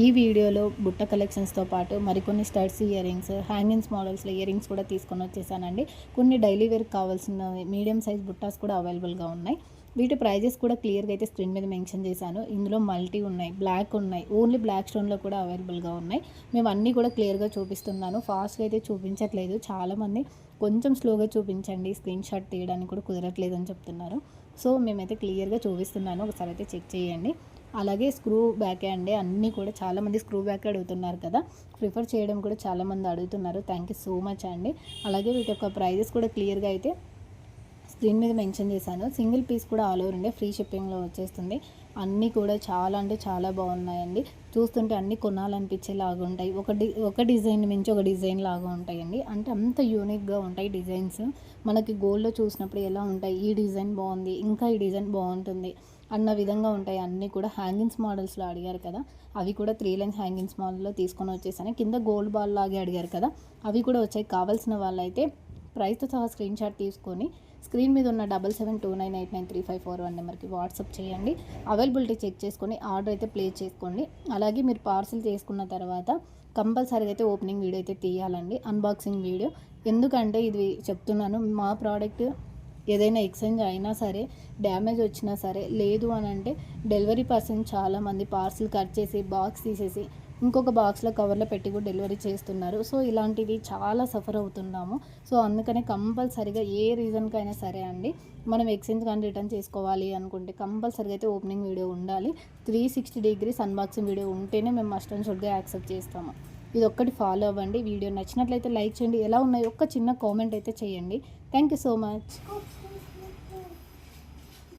ఈ వీడియోలో బుట్ట కలెక్షన్స్తో పాటు మరికొన్ని స్టడ్స్ ఇయర్ రింగ్స్ హ్యాంగింగ్స్ మోడల్స్లో ఇయర్ రింగ్స్ కూడా తీసుకొని వచ్చేసానండి. కొన్ని డైలీ వేర్ కావాల్సిన మీడియం సైజ్ బుట్టాస్ కూడా అవైలబుల్గా ఉన్నాయి. వీటి ప్రైజెస్ కూడా క్లియర్గా అయితే స్క్రీన్ మీద మెన్షన్ చేశాను. ఇందులో మల్టీ ఉన్నాయి బ్లాక్ ఉన్నాయి ఓన్లీ బ్లాక్ స్టోన్లో కూడా అవైలబుల్గా ఉన్నాయి. మేము అన్నీ కూడా క్లియర్గా చూపిస్తున్నాను. ఫాస్ట్గా అయితే చూపించట్లేదు. చాలామంది కొంచెం స్లోగా చూపించండి స్క్రీన్ షాట్ తీయడానికి కూడా కుదరట్లేదు అని చెప్తున్నారు. సో మేమైతే క్లియర్గా చూపిస్తున్నాను. ఒకసారి అయితే చెక్ చేయండి. అలాగే స్క్రూ బ్యాకే అండి. అన్నీ కూడా చాలామంది స్క్రూ బ్యాక్ అడుగుతున్నారు కదా. ప్రిఫర్ చేయడం కూడా చాలామంది అడుగుతున్నారు. థ్యాంక్ యూ సో మచ్ అండి. అలాగే వీటి యొక్క ప్రైజెస్ కూడా క్లియర్గా అయితే స్క్రీన్ మీద మెన్షన్ చేశాను. సింగిల్ పీస్ కూడా ఆల్ ఓవర్ ఇండియా ఫ్రీ షిప్పింగ్లో వచ్చేస్తుంది. అన్నీ కూడా చాలా అంటే చాలా బాగున్నాయండి. చూస్తుంటే అన్నీ కొనాలనిపించేలాగా ఉంటాయి. ఒక డి ఒక డిజైన్ మించి ఒక డిజైన్ లాగా ఉంటాయండి. అంటే అంత యూనిక్గా ఉంటాయి డిజైన్స్. మనకి గోల్డ్లో చూసినప్పుడు ఎలా ఉంటాయి? ఈ డిజైన్ బాగుంది ఇంకా ఈ డిజైన్ బాగుంటుంది అన్న విధంగా ఉంటాయి. అన్నీ కూడా హ్యాంగింగ్స్ మోడల్స్లో అడిగారు కదా. అవి కూడా త్రీ లైన్స్ హ్యాంగింగ్స్ మోడల్లో తీసుకొని వచ్చేసాను. కింద గోల్డ్ బాల్ లాగే అడిగారు కదా. అవి కూడా వచ్చాయి. కావాల్సిన వాళ్ళైతే ప్రైస్తో సహా స్క్రీన్ షాట్ తీసుకొని స్క్రీన్ మీద ఉన్న double seven two nine eight nine three five four one నెంబర్కి వాట్సాప్ చేయండి. అవైలబిలిటీ చెక్ చేసుకొని ఆర్డర్ అయితే ప్లేస్ చేసుకోండి. అలాగే మీరు పార్సిల్ చేసుకున్న తర్వాత కంపల్సరీగా అయితే ఓపెనింగ్ వీడియో అయితే తీయాలండి. Unboxing video. ఎందుకంటే ఇది చెప్తున్నాను మా ప్రోడక్ట్ ఏదైనా ఎక్స్చేంజ్ అయినా సరే డ్యామేజ్ వచ్చినా సరే లేదు అని అంటే డెలివరీ పర్సన్ చాలామంది పార్సిల్ కట్ చేసి బాక్స్ తీసేసి ఇంకొక బాక్స్లో కవర్లో పెట్టి కూడా డెలివరీ చేస్తున్నారు. సో ఇలాంటివి చాలా సఫర్ అవుతున్నాము. సో అందుకనే కంపల్సరిగా ఏ రీజన్కైనా సరే అండి మనం ఎక్స్చేంజ్ కానీ రిటర్న్ చేసుకోవాలి అనుకుంటే కంపల్సరిగా అయితే ఓపెనింగ్ వీడియో ఉండాలి. Three sixty degrees unboxing video ఉంటేనే మేము మస్ట్ అండ్ షుడ్గా యాక్సెప్ట్ చేస్తాము. ఇది ఒక్కటి ఫాలో అవ్వండి. వీడియో నచ్చినట్లయితే లైక్ చేయండి. ఎలా ఉన్నాయి ఒక్క చిన్న కామెంట్ అయితే చేయండి. Thank you so much.